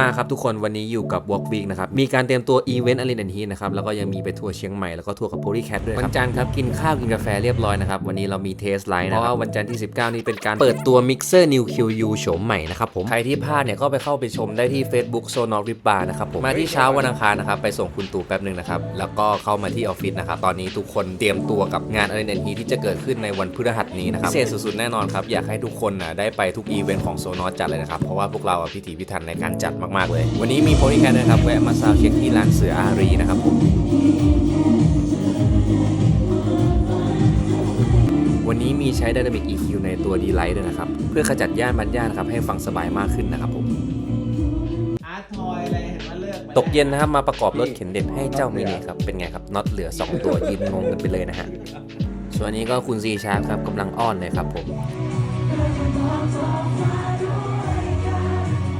มาครับทุกคนวันนี้อยู่กับ Walk Week นะครับ มีการเตรียมตัวอีเวนต์อลินแอนฮีนะครับ แล้วก็ยังมีไปทัวร์เชียงใหม่ แล้วก็ทัวร์กับโพลีแคทด้วยครับวันจันทร์ครับ กินข้าว กินกาแฟเรียบร้อยนะครับ วันนี้เรามีเทสไลน์นะเพราะว่าวันจันทร์ที่ 19 นี้เป็นการเปิดตัวมิกเซอร์ New QU โฉมใหม่นะครับผมใครที่พลาดเนี่ยก็ไปเข้าไปชมได้ที่ Facebook s o n o r i b a r นะครับผมมาที่เช้าวันอังคารนะครับไปส่งคุณตู่แป๊บหนึ่งนะครับแล้วก็เข้ามาที่ออฟฟิศนะครับตอนนี้ทุกคนเตรียมตัวกับงานอลินแอนฮีที่จะเกิดขึ้นในวันพฤหัสนี้นะครับพิเศษสุดๆแน่นอนครับอยากให้ทุกคนนะได้ไปทุกอีเวนต์ของโซนอจัดเลยนะครับเพราะว่าพวกเราอะพิถีพิถันในการจัดมากๆเลย วันนี้มีโพลีแคทนะครับแวะมาซาวเช็คที่ร้านเสืออารีนะครับผมวันนี้มีใช้ Dynamic EQ ในตัว d l i g h t ด้วยนะครับ เพื่อขจัดย่านบันย่านนะครับให้ฟังสบายมากขึ้นนะครับผมตกเย็นนะครับมาประกอบรถเข็นเด็กให้เจ้ามินิครับ เป็นไงครับน็อตเหลือ 2 ตัวยืนงงกันไปเลยนะฮะ ส่วนนนี้ก็คุณซีชาร์ครับกำลังอ้อนเลยครับผม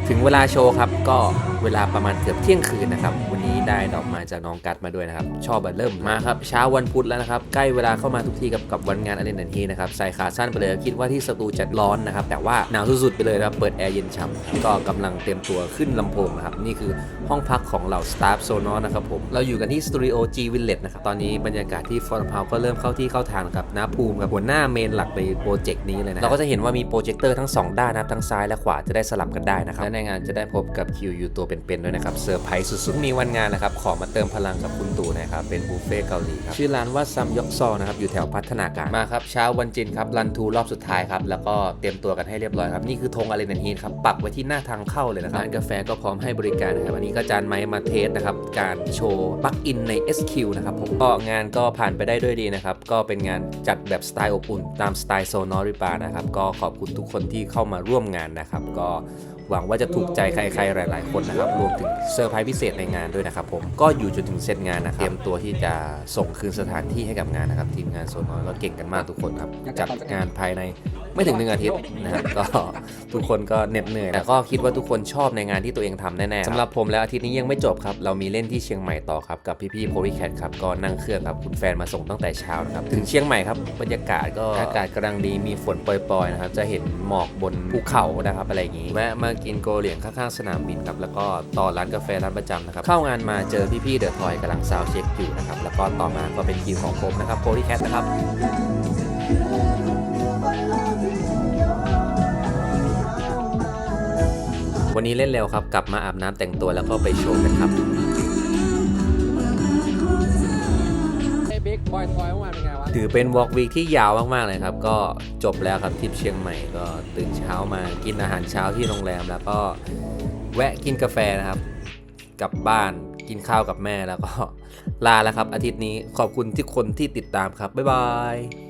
ถึงเวลาโชว์ครับก็ เวลาประมาณเกือบเที่ยงคืนนะครับ วันนี้ได้ดอกมาจากน้องกัดมาด้วยนะครับ ชอบแบบเริ่มมาครับ เช้าวันพุธแล้วนะครับ ใกล้เวลาเข้ามาทุกทีกับกับวันงานอเลนดันทีนะครับ ใส่ขาสั้นไปเลย คิดว่าที่สตูจะร้อนนะครับ แต่ว่าหนาวสุดๆไปเลยนะครับ เปิดแอร์เย็นฉ่ำก็กำลังเตรียมตัวขึ้นลำโพงนะครับ นี่คือห้องพักของเหล่าสตาฟโซนอนะครับผม เราอยู่กันที่สตูดิโอ G Village นะครับ ตอนนี้บรรยากาศที่ฟอร์มเฮาก็เริ่มเข้าที่เข้าทางนะครับน้าภูมิกับหัวหน้าเมนหลักในโปรเจกต์นี้เลยนะ เราก็จะเห็นว่ามีโปรเจคเตอร์ทั้งสองด้านนะครับทั้งซ้ายและขวาจะได้สลับกันได้นะครับและในงานจะได้พบกับคิวยูตัวเป็นๆด้วยนะครับเซอร์ไพรส์สุดๆ มีวันงานนะครับ ขอมาเติมพลังกับคุณตู่หนะครับ เป็นบุฟเฟ่ต์เกาหลีครับ ชื่อร้านว่าซัมยอกซอนะครับ อยู่แถวพัฒนาการ มาครับ เช้าวันจินครับ รันทูรอบสุดท้ายครับ แล้วก็เตรียมตัวกันให้เรียบร้อยครับ นี่คือธงอารีนันฮีนครับ ปักไว้ที่หน้าทางเข้าเลยนะครับ ร้านกาแฟก็พร้อมให้บริการนะครับ อันนี้ก็จานไม้มาเทสนะครับ การโชว์ปลั๊กอินใน SQ นะครับผม ก็งานก็ผ่านไปได้ด้วยดีนะครับ ก็เป็นงานจัดแบบสไตล์อบอุ่น ตามสไตล์โซนอริบานะครับ ก็ขอบคุณทุกคนที่เข้ามาร่วมงานนะครับ ก็ หวังว่าจะถูกใจใครๆหลาย ๆ คนนะครับรวมถึงเซอร์ไพรส์พิเศษในงานด้วยนะครับผมก็อยู่จนถึงเสร็จงานนะครับเตรียมตัวที่จะส่งคืนสถานที่ให้กับงานนะครับทีมงานโซนอก็เก่งกันมากทุกคนครับจัดงานภายในไม่ถึงหนึ่งอาทิตย์นะครับก็ทุกคนก็เหน็ดเหนื่อยแต่ก็คิดว่าทุกคนชอบในงานที่ตัวเองทำแน่ๆสำหรับผมแล้วอาทิตย์นี้ยังไม่จบครับเรามีเล่นที่เชียงใหม่ต่อครับกับพี่ๆโพลีแคทครับก็นั่งเครื่องครับคุณแฟนมาส่งตั้งแต่เช้านะครับถึงเชียงใหม่ครับบรรยากาศก็อากาศกำลังดีมีฝนปล่อยๆนะครับจะเห็นหมอกบนภูเขานะครับอะไรอย่างนี้แวะมากินโกเหลียงข้างๆสนามบินครับแล้วก็ต่อร้านกาแฟร้านประจำนะครับเข้างานมาเจอพี่ๆเดอะทอยกำลังซาวเช็คอยู่นะครับแล้วก็ต่อมาก็เป็นคิวของผมนะครับโพลีแคทนะครับวันนี้เล่นเร็วครับ กลับมาอาบน้ำแต่งตัวแล้วก็ไปโชว์กันครับไอ้บิ๊กบอยทอยเมื่อวานเป็นไง ถือเป็นวอล์กวีคที่ยาวมากๆเลยครับ ก็จบแล้วครับทริปเชียงใหม่ก็ตื่นเช้ามากินอาหารเช้าที่โรงแรม แล้วก็แวะกินกาแฟนะครับกลับบ้านกินข้าวกับแม่แล้วก็ลาแล้วครับ อาทิตย์นี้ขอบคุณที่คนที่ติดตามครับ บ๊ายบาย